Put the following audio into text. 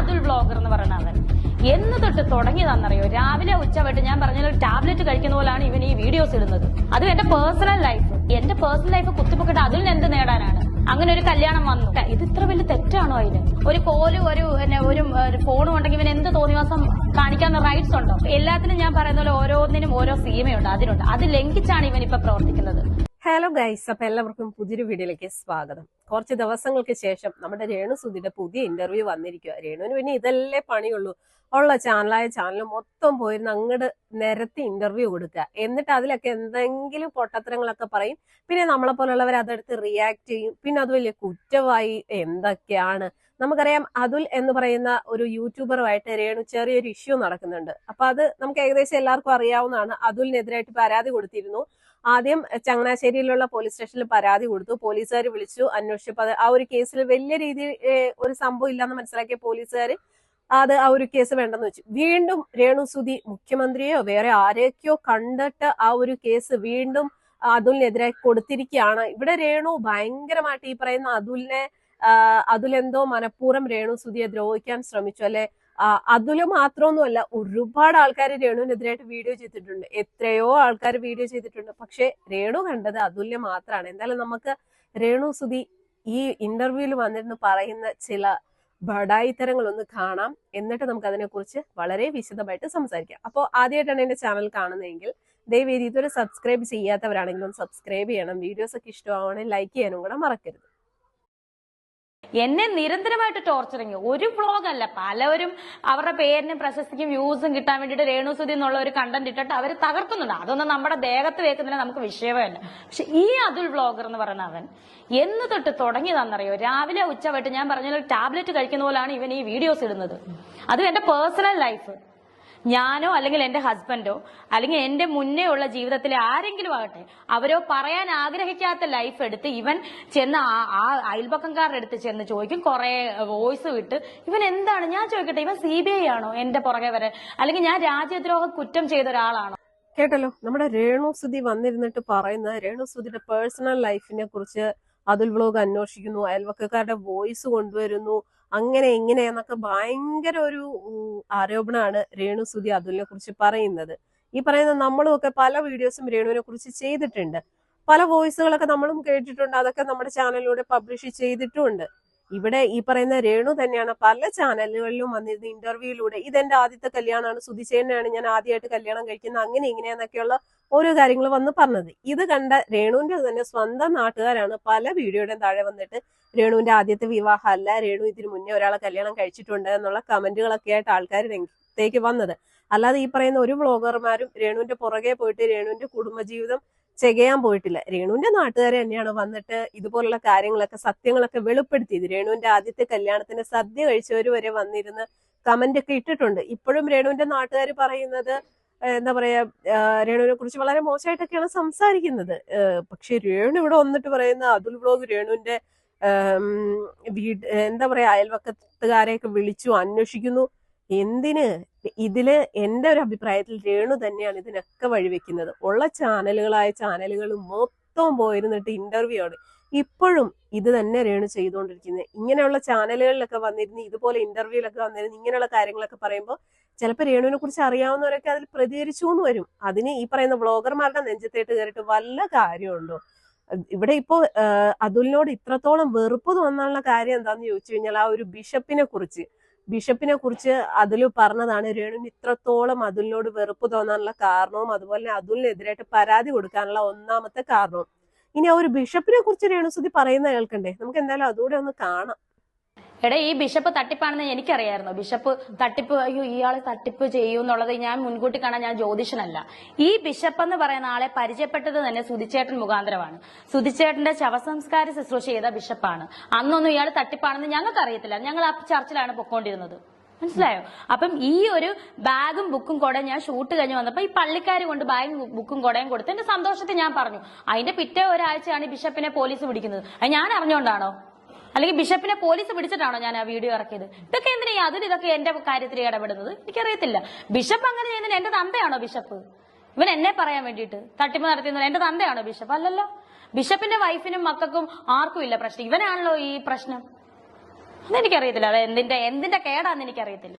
Atul blogger എന്ന് പറയുന്ന അവൻ. എന്ന് തൊട്ട് തുടങ്ങിയതാണെന്നറിയോ? രാവിലെ ഉച്ചവട്ട് ഞാൻ പറഞ്ഞ ടാബ്ലറ്റ് കഴിക്കുന്ന പോലാണ് ഇവൻ ഈ വീഡിയോസ് ഇടുന്നത്. അതും എന്റെ പേഴ്സണൽ ലൈഫ് എന്റെ പേഴ്സണൽ ലൈഫ് കുത്തിപ്പൊക്കിട്ട് അതിൽ എന്ത് നേടാനാണ്? അങ്ങനെ ഒരു കല്യാണം വന്നു. ഇത് ഇത്ര വലിയ തെറ്റാണോ അതിന്? ഒരു കോലും ഒരു ഒരു ഫോണും ഉണ്ടെങ്കിൽ ഇവൻ എന്ത് തോന്നിവാസം കാണിക്കാവുന്ന റൈറ്റ്സ് ഉണ്ടോ? എല്ലാത്തിനും ഞാൻ പറയുന്ന പോലെ ഓരോന്നിനും ഓരോ സീമയുണ്ട് അതിനുണ്ട്. അത് ലംഘിച്ചാണ് ഇവൻ ഇപ്പൊ പ്രവർത്തിക്കുന്നത്. ഹലോ ഗൈസ് അപ്പൊ എല്ലാവർക്കും പുതിയൊരു വീഡിയോയിലേക്ക് സ്വാഗതം. കുറച്ച് ദിവസങ്ങൾക്ക് ശേഷം നമ്മുടെ രേണു സുധിയുടെ പുതിയ ഇന്റർവ്യൂ വന്നിരിക്കുക രേണുവിന് പിന്നെ ഇതല്ലേ പണിയുള്ളൂ. ഉള്ള ചാനലായ ചാനൽ മൊത്തം പോയിരുന്ന് അങ്ങോട്ട് നിരത്തി ഇന്റർവ്യൂ കൊടുക്കുക. എന്നിട്ട് അതിലൊക്കെ എന്തെങ്കിലും പൊട്ടത്തരങ്ങളൊക്കെ പറയും. പിന്നെ നമ്മളെ പോലുള്ളവർ അതെടുത്ത് റിയാക്ട് ചെയ്യും. പിന്നെ അത് വലിയ കുറ്റമായി എന്തൊക്കെയാണ്? നമുക്കറിയാം അതുൽ എന്ന് പറയുന്ന ഒരു യൂട്യൂബറുമായിട്ട് രേണു ചെറിയൊരു ഇഷ്യൂ നടക്കുന്നുണ്ട്. അപ്പൊ അത് നമുക്ക് ഏകദേശം എല്ലാവർക്കും അറിയാവുന്നതാണ്. അതുലിനെതിരായിട്ട് പരാതി കൊടുത്തിരുന്നു. ആദ്യം ചങ്ങനാശ്ശേരിയിലുള്ള പോലീസ് സ്റ്റേഷനിൽ പരാതി കൊടുത്തു. പോലീസുകാർ വിളിച്ചു അന്വേഷിച്ചപ്പോൾ ആ ഒരു കേസിൽ വലിയ രീതിയിൽ ഒരു സംഭവം ഇല്ലെന്ന് മനസ്സിലാക്കിയ പോലീസുകാർ അത് ആ ഒരു കേസ് വേണ്ടെന്ന് വെച്ചു. വീണ്ടും രേണു സുധി മുഖ്യമന്ത്രിയോ വേറെ ആരെയൊക്കെയോ കണ്ടിട്ട് ആ ഒരു കേസ് വീണ്ടും അതുലിനെതിരെ കൊടുത്തിരിക്കുകയാണ്. ഇവിടെ രേണു ഭയങ്കരമായിട്ട് ഈ പറയുന്ന അതുലിനെ അതുലെന്തോ മനഃപൂർവം രേണു സുധിയെ ദ്രോഹിക്കാൻ ശ്രമിച്ചു. അല്ലെ അതുൽ മാത്രമൊന്നുമല്ല ഒരുപാട് ആൾക്കാർ രേണുവിനെതിരായിട്ട് വീഡിയോ ചെയ്തിട്ടുണ്ട്. എത്രയോ ആൾക്കാർ വീഡിയോ ചെയ്തിട്ടുണ്ട്. പക്ഷെ രേണു കണ്ടത് അതുല്യ മാത്രമാണ് എന്തായാലും നമുക്ക് രേണു സുധി ഈ ഇന്റർവ്യൂവിൽ വന്നിരുന്ന് പറയുന്ന ചില ബടായിത്തരങ്ങൾ ഒന്ന് കാണാം. എന്നിട്ട് നമുക്ക് അതിനെക്കുറിച്ച് വളരെ വിശദമായിട്ട് സംസാരിക്കാം. അപ്പോൾ ആദ്യമായിട്ടാണ് എന്റെ ചാനൽ കാണുന്നതെങ്കിൽ ദയവേദി ഇതുവരെ സബ്സ്ക്രൈബ് ചെയ്യാത്തവരാണെങ്കിലും സബ്സ്ക്രൈബ് ചെയ്യണം. വീഡിയോസ് ഒക്കെ ഇഷ്ടമാവണമെങ്കിൽ ലൈക്ക് ചെയ്യാനും കൂടെ മറക്കരുത്. എന്നെ നിരന്തരമായിട്ട് ടോർച്ചറിങ് ഒരു വ്ളോഗ് അല്ല. പലവരും അവരുടെ പേരിനും പ്രശസ്തിക്കും വ്യൂസും കിട്ടാൻ വേണ്ടിയിട്ട് രേണുസുതി എന്നുള്ള ഒരു കണ്ടന്റ് ഇട്ടിട്ട് അവർ തകർക്കുന്നുണ്ട്. അതൊന്നും നമ്മുടെ ദേഹത്ത് വെക്കുന്നതിന് നമുക്ക് വിഷയമല്ല. പക്ഷെ ഈ അതുൽ വ്ളോഗർ എന്ന് പറയുന്ന അവൻ എന്ന് തൊട്ട് തുടങ്ങിയതാണെന്നറിയോ? രാവിലെ ഉച്ചവട്ട് ഞാൻ പറഞ്ഞ ടാബ്ലറ്റ് കഴിക്കുന്ന പോലാണ് ഇവൻ ഈ വീഡിയോസ് ഇടുന്നത്. അതും എന്റെ പേഴ്സണൽ ലൈഫ് ഞാനോ അല്ലെങ്കിൽ എന്റെ ഹസ്ബൻഡോ അല്ലെങ്കിൽ എന്റെ മുന്നേ ഉള്ള ജീവിതത്തിലെ ആരെങ്കിലും ആകട്ടെ അവരോ പറയാൻ ആഗ്രഹിക്കാത്ത ലൈഫ് എടുത്ത് ഇവൻ ചെന്ന് ആ- അയൽപക്കംകാരുടെ അടുത്ത് ചെന്ന് ചോദിക്കും കുറെ വോയിസ് വിട്ട് ഇവൻ എന്താണ്? ഞാൻ ചോദിക്കട്ടെ ഇവൻ സി ബി ഐ ആണോ എന്റെ പുറകെ വരെ? അല്ലെങ്കിൽ ഞാൻ രാജ്യദ്രോഹ കുറ്റം ചെയ്ത ഒരാളാണോ? കേട്ടല്ലോ നമ്മുടെ രേണു സുധി വന്നിരുന്നിട്ട് പറയുന്ന രേണു സുധിയുടെ പേഴ്സണൽ ലൈഫിനെ കുറിച്ച് അതുൽ വ്ലോഗ് അന്വേഷിക്കുന്നു അയൽവക്കക്കാരുടെ വോയിസ് കൊണ്ടുവരുന്നു അങ്ങനെ ഇങ്ങനെയെന്നൊക്കെ ഭയങ്കര ഒരു ആരോപണമാണ് രേണു സുധി അതുലിനെ കുറിച്ച് പറയുന്നത്. ഈ പറയുന്ന നമ്മളും ഒക്കെ പല വീഡിയോസും രേണുവിനെ കുറിച്ച് ചെയ്തിട്ടുണ്ട്. പല വോയിസുകളൊക്കെ നമ്മളും കേട്ടിട്ടുണ്ട്. അതൊക്കെ നമ്മുടെ ചാനലിലൂടെ പബ്ലിഷ് ചെയ്തിട്ടുമുണ്ട് ഇവിടെ ഈ പറയുന്ന രേണു തന്നെയാണ് പല ചാനലുകളിലും വന്നിരുന്ന ഇന്റർവ്യൂയിലൂടെ ഇതെന്റെ ആദ്യത്തെ കല്യാണമാണ്. സുധിശേനാണ് ഞാൻ ആദ്യമായിട്ട് കല്യാണം കഴിക്കുന്നത്. അങ്ങനെ ഇങ്ങനെയെന്നൊക്കെയുള്ള ഓരോ കാര്യങ്ങൾ വന്ന് പറഞ്ഞത്. ഇത് കണ്ട രേണുവിന്റെ തന്നെ സ്വന്തം നാട്ടുകാരാണ് പല വീഡിയോയുടെയും താഴെ വന്നിട്ട് രേണുവിന്റെ ആദ്യത്തെ വിവാഹം അല്ല രേണു ഇതിന് മുന്നേ ഒരാളെ കല്യാണം കഴിച്ചിട്ടുണ്ട് എന്നുള്ള കമന്റുകളൊക്കെ ആയിട്ട് ആൾക്കാർ രംഗത്തേക്ക് വന്നത്. അല്ലാതെ ഈ പറയുന്ന ഒരു വ്ളോഗർമാരും രേണുവിന്റെ പുറകെ പോയിട്ട് രേണുവിന്റെ കുടുംബജീവിതം ചെകയാൻ പോയിട്ടില്ല. രേണുവിന്റെ നാട്ടുകാരെ തന്നെയാണ് വന്നിട്ട് ഇതുപോലുള്ള കാര്യങ്ങളൊക്കെ സത്യങ്ങളൊക്കെ വെളിപ്പെടുത്തിയത്. രേണുവിന്റെ ആദ്യത്തെ കല്യാണത്തിന് സദ്യ കഴിച്ചവർ വരെ വന്നിരുന്ന് കമന്റ് ഒക്കെ ഇട്ടിട്ടുണ്ട്. ഇപ്പോഴും രേണുവിന്റെ നാട്ടുകാർ പറയുന്നത് എന്താ പറയാ രേണുവിനെ കുറിച്ച് വളരെ മോശമായിട്ടൊക്കെയാണ് സംസാരിക്കുന്നത്. പക്ഷെ രേണു ഇവിടെ വന്നിട്ട് പറയുന്ന അതുൽ ബ്ലോഗ് രേണുവിന്റെ വീട് എന്താ പറയാ അയൽവക്കത്തുകാരെയൊക്കെ വിളിച്ചു അന്വേഷിക്കുന്നു. എന്തിന്? ഇതിൽ എന്റെ ഒരു അഭിപ്രായത്തിൽ രേണു തന്നെയാണ് ഇതിനൊക്കെ വഴിവെക്കുന്നത് ഉള്ള ചാനലുകളായ ചാനലുകൾ മൊത്തം പോയിരുന്നിട്ട് ഇന്റർവ്യൂ ആണ്. ഇപ്പോഴും ഇത് തന്നെ രേണു ചെയ്തുകൊണ്ടിരിക്കുന്നത്. ഇങ്ങനെയുള്ള ചാനലുകളിലൊക്കെ വന്നിരുന്ന് ഇതുപോലെ ഇന്റർവ്യൂലൊക്കെ വന്നിരുന്ന് ഇങ്ങനെയുള്ള കാര്യങ്ങളൊക്കെ പറയുമ്പോൾ ചിലപ്പോൾ രേണുവിനെ കുറിച്ച് അറിയാവുന്നവരൊക്കെ അതിൽ പ്രതികരിച്ചു എന്ന് വരും. അതിന് ഈ പറയുന്ന വ്ളോഗർമാരുടെ നെഞ്ചത്തേട്ട് കയറിയിട്ട് വല്ല കാര്യമുണ്ടോ ഇവിടെ ഇപ്പോ അതുലിനോട് ഇത്രത്തോളം വെറുപ്പ് തോന്നാനുള്ള കാര്യം എന്താന്ന് ചോദിച്ചു കഴിഞ്ഞാൽ ആ ഒരു ബിഷപ്പിനെ കുറിച്ച് ബിഷപ്പിനെ കുറിച്ച് അതിൽ പറഞ്ഞതാണ് രേണുവിന് ഇത്രത്തോളം അതുലിനോട് വെറുപ്പ് തോന്നാനുള്ള കാരണവും അതുപോലെ തന്നെ അതുലിനെതിരായിട്ട് പരാതി കൊടുക്കാനുള്ള ഒന്നാമത്തെ കാരണവും. ഇനി ആ ഒരു ബിഷപ്പിനെ കുറിച്ച് രേണുസുതി പറയുന്ന കേൾക്കണ്ടേ? നമുക്ക് എന്തായാലും അതുകൂടെ ഒന്ന് കാണാം. എടാ ഈ ബിഷപ്പ് തട്ടിപ്പാണെന്ന് എനിക്കറിയായിരുന്നു. ബിഷപ്പ് തട്ടിപ്പ് അയ്യോ ഇയാളെ തട്ടിപ്പ് ചെയ്യൂ എന്നുള്ളത് ഞാൻ മുൻകൂട്ടി കാണാൻ ഞാൻ ജ്യോതിഷനല്ല. ഈ ബിഷപ്പ് എന്ന് പറയുന്ന ആളെ പരിചയപ്പെട്ടത് തന്നെ സുധിച്ചേട്ടൻ മുഖാന്തരമാണ്. സുധിച്ചേട്ടന്റെ ശവസംസ്കാര ശുശ്രൂഷ ചെയ്ത ബിഷപ്പാണ്. അന്നൊന്നും ഇയാൾ തട്ടിപ്പാണെന്ന് ഞങ്ങൾക്ക് അറിയത്തില്ല ഞങ്ങൾ ആ ചർച്ചിലാണ് പൊക്കോണ്ടിരുന്നത്. മനസ്സിലായോ? അപ്പം ഈ ഒരു ബാഗും ബുക്കും കൊടയും ഞാൻ ഷൂട്ട് കഴിഞ്ഞ് വന്നപ്പോ ഈ പള്ളിക്കാർ കൊണ്ട് ബാഗും ബുക്കും കൊടയും കൊടുത്ത് എന്റെ സന്തോഷത്തെ ഞാൻ പറഞ്ഞു അതിന്റെ പിറ്റേ ഒരാഴ്ചയാണ് ബിഷപ്പിനെ പോലീസ് പിടിക്കുന്നത്. അത് ഞാൻ അറിഞ്ഞുകൊണ്ടാണോ അല്ലെങ്കിൽ ബിഷപ്പിനെ പോലീസ് പിടിച്ചിട്ടാണോ ഞാൻ ആ വീഡിയോ ഇറക്കിയത്? ഇതൊക്കെ എന്തിനാ അതിന് ഇതൊക്കെ എന്റെ കാര്യത്തിൽ ഇടപെടുന്നത്? എനിക്കറിയത്തില്ല. ബിഷപ്പ് അങ്ങനെ ചെയ്യുന്നതിന് എന്റെ തന്തയാണോ ബിഷപ്പ്? ഇവൻ എന്നെ പറയാൻ വേണ്ടിയിട്ട് തട്ടിപ്പ് നടത്തുന്നത് എന്റെ തന്തയാണോ ബിഷപ്പ്? അല്ലല്ലോ. ബിഷപ്പിന്റെ വൈഫിനും മക്കൾക്കും ആർക്കും ഇല്ല പ്രശ്നം. ഇവനാണല്ലോ ഈ പ്രശ്നം. അതെനിക്കറിയത്തില്ല. അത് എന്തിന്റെ എന്തിന്റെ കേടാന്ന് എനിക്കറിയത്തില്ല.